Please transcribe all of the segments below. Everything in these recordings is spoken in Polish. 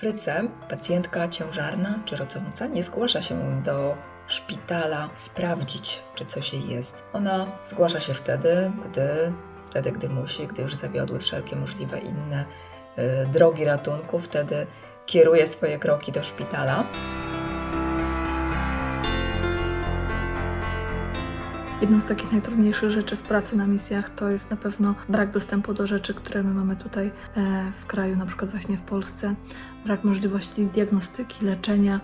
Afryce pacjentka ciężarna czy rodząca nie zgłasza się do szpitala sprawdzić, czy coś jej jest. Ona zgłasza się wtedy, gdy, wtedy, gdy musi, gdy już zawiodły wszelkie możliwe inne y, drogi ratunku, wtedy kieruje swoje kroki do szpitala. Jedną z takich najtrudniejszych rzeczy w pracy na misjach to jest na pewno brak dostępu do rzeczy, które my mamy tutaj e, w kraju, na przykład właśnie w Polsce. Brak możliwości diagnostyki, leczenia.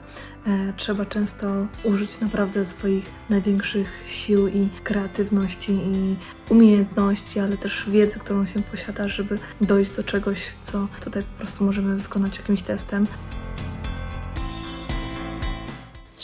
E, Trzeba często użyć naprawdę swoich największych sił i kreatywności i umiejętności, ale też wiedzy, którą się posiada, żeby dojść do czegoś, co tutaj po prostu możemy wykonać jakimś testem.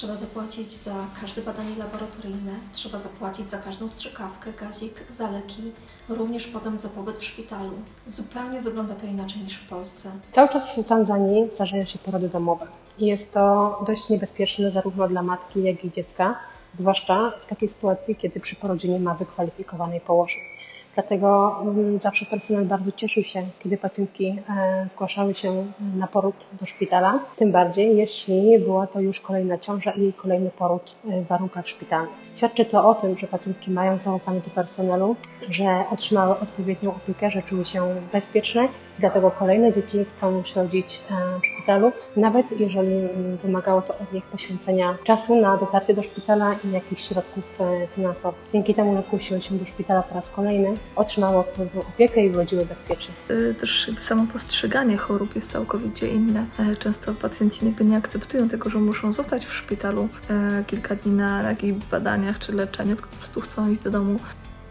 Trzeba zapłacić za każde badanie laboratoryjne, trzeba zapłacić za każdą strzykawkę, gazik, za leki, również potem za pobyt w szpitalu. Zupełnie wygląda to inaczej niż w Polsce. Cały czas w Tanzanii zdarzają się porody domowe. I Jest to dość niebezpieczne zarówno dla matki, jak i dziecka, zwłaszcza w takiej sytuacji, kiedy przy porodzie nie ma wykwalifikowanej położnej. Dlatego mm, zawsze personel bardzo cieszył się, kiedy pacjentki e, zgłaszały się na poród do szpitala. Tym bardziej, jeśli była to już kolejna ciąża i kolejny poród e, w warunkach szpitalnych. Świadczy to o tym, że pacjentki mają zaufanie do personelu, że otrzymały odpowiednią opiekę, że czuły się bezpieczne, dlatego kolejne dzieci chcą już rodzić e, w szpitalu, nawet jeżeli mm, wymagało to od nich poświęcenia czasu na dotarcie do szpitala i jakichś środków finansowych. Dzięki temu, że zgłosiły się do szpitala po raz kolejny, otrzymały odpowiednią opiekę i urodziły bezpiecznie. Y, też jakby samo postrzeganie chorób jest całkowicie inne. E, Często pacjenci jakby nie akceptują tego, że muszą zostać w szpitalu e, kilka dni na jakichś badaniach czy leczeniu, tylko po prostu chcą iść do domu.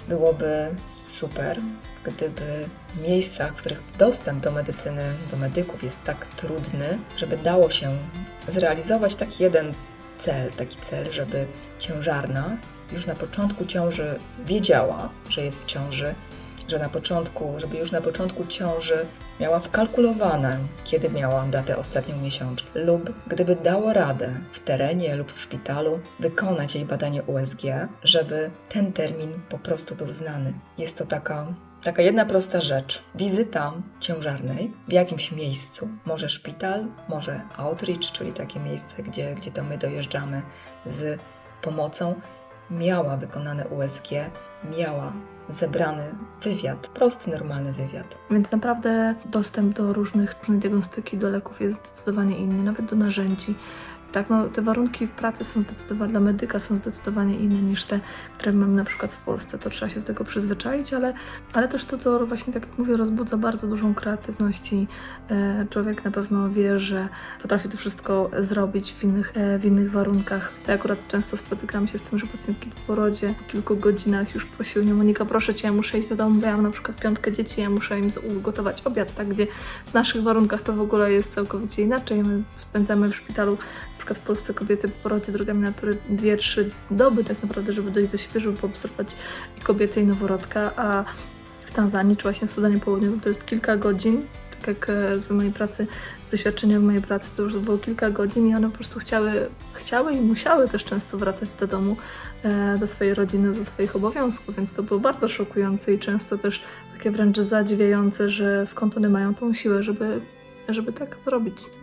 Byłoby super, gdyby w miejscach, w których dostęp do medycyny, do medyków jest tak trudny, żeby dało się zrealizować taki jeden cel, taki cel, żeby ciężarna już na początku ciąży wiedziała, że jest w ciąży, że na początku, żeby już na początku ciąży miała wkalkulowane, kiedy miała datę ostatnią miesiączki, lub gdyby dała radę w terenie lub w szpitalu wykonać jej badanie USG, żeby ten termin po prostu był znany. Jest to taka Taka jedna prosta rzecz. Wizyta ciężarnej w jakimś miejscu. Może szpital, może outreach, czyli takie miejsce, gdzie, gdzie to my dojeżdżamy z pomocą. Miała wykonane USG, miała zebrany wywiad, prosty, normalny wywiad. Więc naprawdę dostęp do różnych, różnej diagnostyki, do leków jest zdecydowanie inny, nawet do narzędzi. Tak, no, te warunki pracy są zdecydowanie, dla medyka są zdecydowanie inne niż te, które mamy na przykład w Polsce. To trzeba się do tego przyzwyczaić, ale, ale też to, to właśnie, tak jak mówię, rozbudza bardzo dużą kreatywność i e, człowiek na pewno wie, że potrafi to wszystko zrobić w innych, e, w innych warunkach. To akurat często spotykam się z tym, że pacjentki po porodzie po kilku godzinach już prosiły mnie, Monika, proszę Cię, ja muszę iść do domu, bo ja mam na przykład piątkę dzieci, ja muszę im ugotować obiad, tak, gdzie w naszych warunkach to w ogóle jest całkowicie inaczej. My spędzamy w szpitalu przykład w Polsce kobiety po porodzie drogami natury 2-3 doby tak naprawdę, żeby dojść do siebie, żeby poobserwować i kobietę i noworodka, a w Tanzanii czy właśnie w Sudanie Południowym to jest kilka godzin, tak jak e, z mojej pracy, z doświadczenia w mojej pracy to już było kilka godzin i one po prostu chciały, chciały i musiały też często wracać do domu, e, do swojej rodziny, do swoich obowiązków, więc to było bardzo szokujące i często też takie wręcz zadziwiające, że skąd one mają tą siłę, żeby, żeby tak zrobić.